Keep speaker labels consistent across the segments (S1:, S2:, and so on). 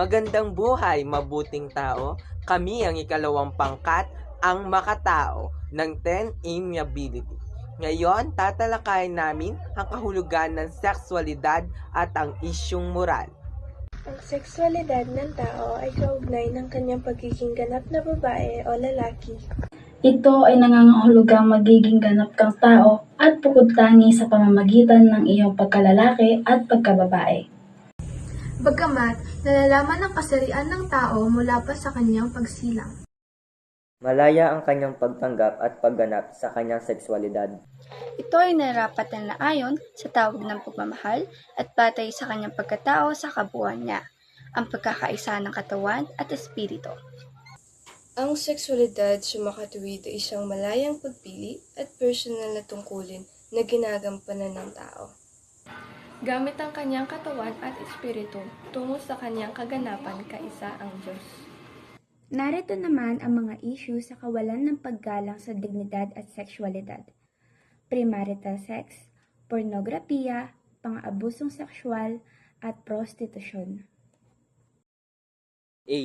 S1: Magandang buhay, mabuting tao. Kami ang ikalawang pangkat, ang makatao ng 10 amiability. Ngayon, tatalakayin namin ang kahulugan ng sexualidad at ang isyong moral.
S2: Ang sexualidad ng tao ay kaugnay ng kanyang pagiging ganap na babae o lalaki.
S3: Ito ay nangangahulugang magiging ganap kang tao at bukod tangi sa pamamagitan ng iyong pagkalalaki at pagkababae.
S4: Bagamat nalalaman ng kasarian ng tao mula pa sa kanyang pagsilang.
S5: Malaya ang kanyang pagtanggap at pagganap sa kanyang sexualidad.
S6: Ito ay narapat na naayon sa tawag ng pagmamahal at patay sa kanyang pagkatao sa kabuuan niya, ang pagkakaisa ng katawan at espiritu.
S7: Ang sexualidad sumakatuwid ay isang malayang pagpili at personal na tungkulin na ginagampanan ng tao.
S4: Gamit ang kanyang katawan at espiritu tungo sa kanyang kaganapan kaisa ang Diyos.
S8: Narito naman ang mga issue sa kawalan ng paggalang sa dignidad at sexualidad. Premarital sex, pornografiya, pang-abusong sexual, at prostitusyon.
S5: A.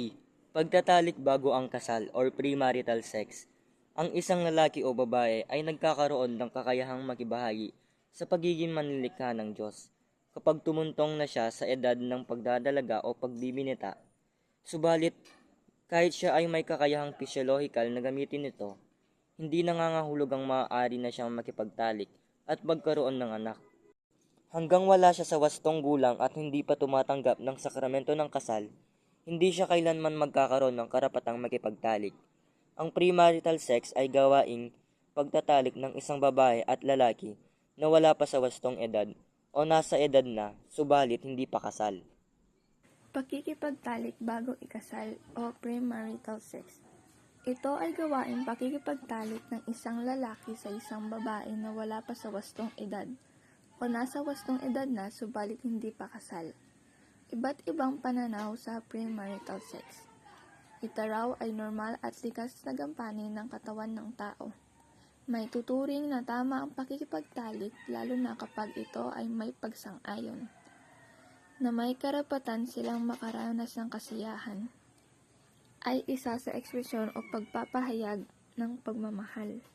S5: Pagtatalik bago ang kasal or premarital sex. Ang isang lalaki o babae ay nagkakaroon ng kakayahang makibahagi sa pagiging manlilikha ng Diyos kapag tumuntong na siya sa edad ng pagdadalaga o pagbibinita. Subalit, kahit siya ay may kakayahang physiological na gamitin ito, hindi nangangahulog ang maaari na siyang makipagtalik at magkaroon ng anak. Hanggang wala siya sa wastong gulang at hindi pa tumatanggap ng sakramento ng kasal, hindi siya kailanman magkakaroon ng karapatang makipagtalik. Ang premarital sex ay gawaing pagtatalik ng isang babae at lalaki na wala pa sa wastong edad o nasa edad na, subalit hindi pa kasal.
S4: Pakikipagtalik bago ikasal o premarital sex. Ito ay gawain pakikipagtalik ng isang lalaki sa isang babae na wala pa sa wastong edad o nasa wastong edad na subalit hindi pa kasal. Iba't ibang pananaw sa premarital sex. Ito raw ay normal at likas na gampanin ng katawan ng tao. May tuturing na tama ang pakikipagtalik lalo na kapag ito ay may pagsang-ayon na may karapatan silang makaranas ng kasiyahan ay isa sa ekspresyon o pagpapahayag ng pagmamahal.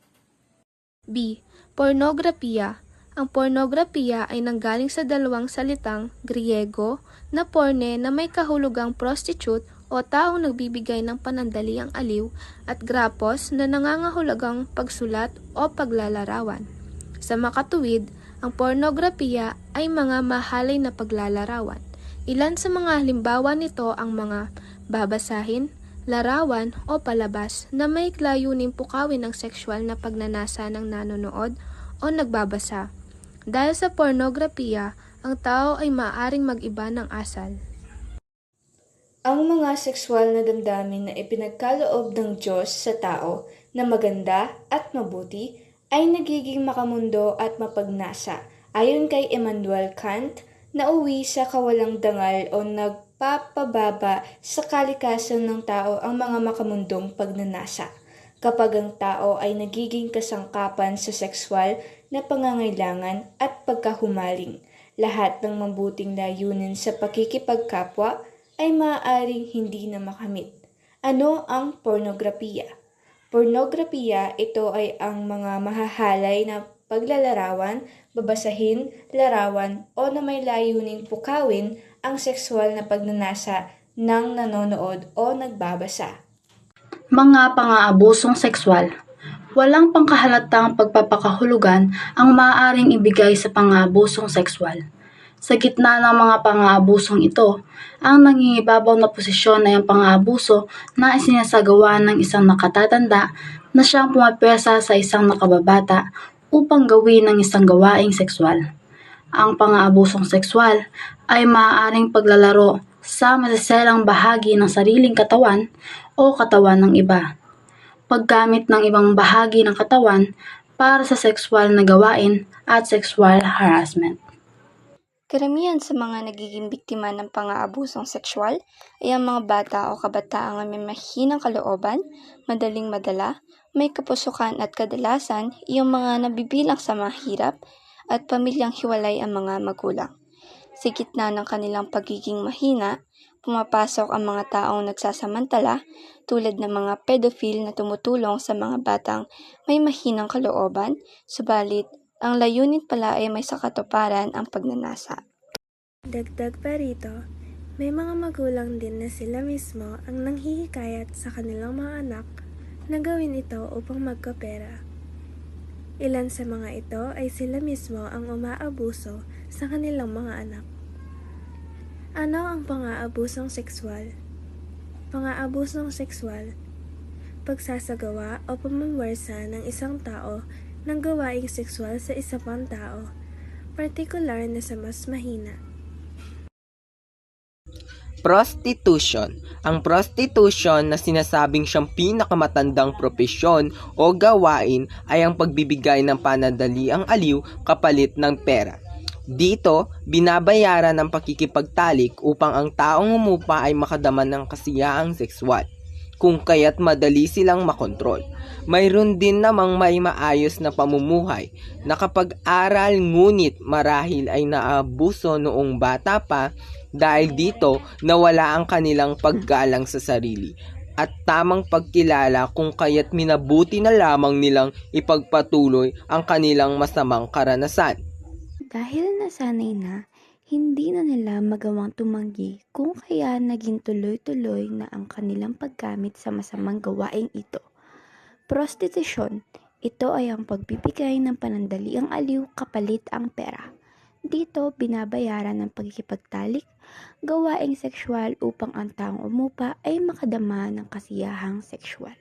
S9: B. Pornografiya. Ang pornografiya ay nanggaling sa dalawang salitang Griego na porne na may kahulugang prostitute o taong nagbibigay ng panandaliang aliw at grapos na nangangahulugang pagsulat o paglalarawan. Sa makatuwid, ang pornografiya ay mga mahalay na paglalarawan. Ilan sa mga halimbawa nito ang mga babasahin, larawan o palabas na may layuning pukawin ng sexual na pagnanasa ng nanonood o nagbabasa. Dahil sa pornografiya, ang tao ay maaaring mag-iba ng asal.
S7: Ang mga sexual na damdamin na ipinagkaloob ng Diyos sa tao na maganda at mabuti ay nagiging makamundo at mapagnasa ayon kay Immanuel Kant na uwi sa kawalang dangal o nagpapababa sa kalikasan ng tao ang mga makamundong pagnanasa. Kapag ang tao ay nagiging kasangkapan sa sexual na pangangailangan at pagkahumaling, lahat ng mabuting layunin sa pakikipagkapwa ay maaaring hindi na makamit. Ano ang pornografiya? Pornografiya, ito ay ang mga mahahalay na paglalarawan, babasahin, larawan o na may layuning pukawin ang sexual na pagnanasa ng nanonood o nagbabasa.
S3: Mga pang-aabusong sexual. Walang pangkahalatang pagpapakahulugan ang maaaring ibigay sa pang-aabusong sexual. Sa gitna ng mga pang-aabusong ito, ang nangingibabaw na posisyon ay ang pang-aabuso na isinasagawa ng isang nakatatanda na siyang pumapesa sa isang nakababata upang gawin ng isang gawaing sexual. Ang pang-aabusong sexual ay maaaring paglalaro sa masaselang bahagi ng sariling katawan o katawan ng iba. Paggamit ng ibang bahagi ng katawan para sa sexual na gawain at sexual harassment.
S6: Karamihan sa mga nagiging biktima ng pang-aabusong sexual ay ang mga bata o kabataang may mahinang kalooban, madaling madala, may kapusukan at kadalasan iyong mga nabibilang sa mahirap at pamilyang hiwalay ang mga magulang. Sa gitna ng kanilang pagiging mahina, pumapasok ang mga taong nagsasamantala tulad ng mga pedophile na tumutulong sa mga batang may mahinang kalooban, subalit ang layunin pala ay may sakatuparan ang pagnanasa.
S2: Dagdag pa rito, may mga magulang din na sila mismo ang nanghihikayat sa kanilang mga anak na gawin ito upang magkapera. Ilan sa mga ito ay sila mismo ang umaabuso sa kanilang mga anak. Ano ang pangaabusong sexual? Pangaabusong sexual, pagsasagawa o pamamwersa ng isang tao ng gawaing sexual sa isa pang tao, partikular na sa mas mahina.
S1: Prostitution. Ang prostitution na sinasabing siyang pinakamatandang propesyon o gawain ay ang pagbibigay ng panandaliang aliw kapalit ng pera. Dito, binabayaran ng pakikipagtalik upang ang taong umupa ay makadaman ng kasiyahang sexual kung kaya't madali silang makontrol. Mayroon din namang may maayos na pamumuhay na kapag aral ngunit marahil ay naabuso noong bata pa dahil dito nawala ang kanilang paggalang sa sarili at tamang pagkilala kung kaya't minabuti na lamang nilang ipagpatuloy ang kanilang masamang karanasan.
S8: Dahil nasanay na, hindi na nila magawang tumanggi kung kaya naging tuloy-tuloy na ang kanilang paggamit sa masamang gawaing ito. Prostitusyon, ito ay ang pagbibigay ng panandaliang aliw kapalit ang pera. Dito, binabayaran ng pagkikipagtalik, gawaing sexual upang ang taong umupa ay makadama ng kasiyahang sexual.